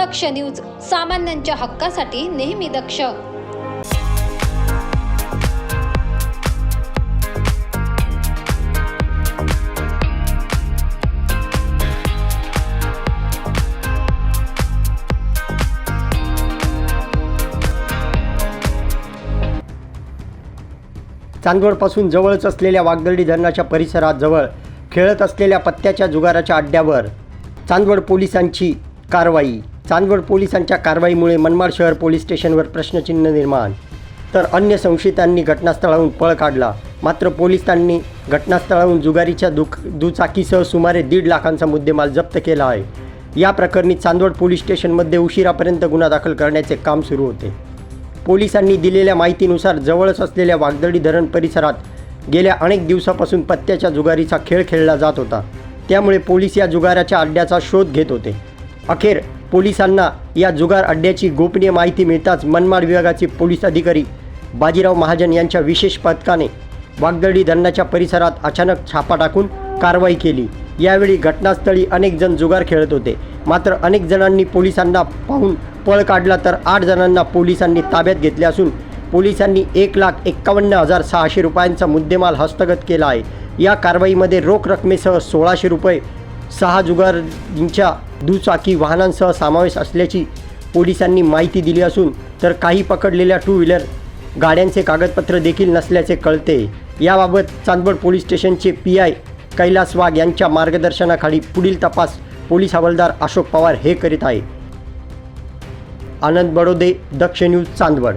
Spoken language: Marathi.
दक्ष न्यूज सामान्यांच्या हक्कासाठी नेहमी दक्ष. चांदवडपासून जवळच असलेल्या वागदर्डी धरणाच्या परिसरात जवळ खेळत असलेल्या पत्त्याच्या जुगाराच्या अड्ड्यावर चांदवड पोलिसांची कारवाई. चांदवड पोलिसांच्या कारवाईमुळे मनमाड शहर पोलीस स्टेशनवर प्रश्नचिन्ह निर्माण. तर अन्य संशयितांनी घटनास्थळाहून पळ काढला. मात्र पोलिसांनी घटनास्थळाहून जुगारीच्या दुख दुचाकीसह सुमारे दीड लाखांचा मुद्देमाल जप्त केला आहे. या प्रकरणी चांदवड पोलीस स्टेशनमध्ये उशिरापर्यंत गुन्हा दाखल करण्याचे काम सुरू होते. पोलिसांनी दिलेल्या माहितीनुसार जवळच असलेल्या वागदडी धरण परिसरात गेल्या अनेक दिवसापासून पत्त्याच्या जुगारीचा खेळ खेळला जात होता. त्यामुळे पोलीस या जुगाराच्या अड्ड्याचा शोध घेत होते. अखेर पोलिसांना या जुगार अड्ड्याची गोपनीय माहिती मिळताच मनमाड विभागाचे पोलीस अधिकारी बाजीराव महाजन यांच्या विशेष पथकाने वागदळी धरणाच्या परिसरात अचानक छापा टाकून कारवाई केली. यावेळी घटनास्थळी अनेक जण जुगार खेळत होते. मात्र अनेक जणांनी पोलिसांना पाहून पळ काढला तर आठ जणांना पोलिसांनी ताब्यात घेतले असून पोलिसांनी एक लाख एक्कावन्न हजार सहाशे रुपयांचा मुद्देमाल हस्तगत केला आहे. या कारवाईमध्ये रोख रकमेसह सोळाशे रुपये सहा जुगारींच्या दुचाकी वाहनांसह समावेश असल्याची पोलिसांनी माहिती दिली असून तर काही पकडलेल्या टू व्हीलर गाड्यांचे कागदपत्र देखील नसल्याचे कळते. याबाबत चांदवड पोलीस स्टेशनचे पी आय कैलास वाघ यांच्या मार्गदर्शनाखाली पुढील तपास पोलीस हवालदार अशोक पवार हे करीत आहे आनंद बडोदे दक्ष न्यूज चांदवड.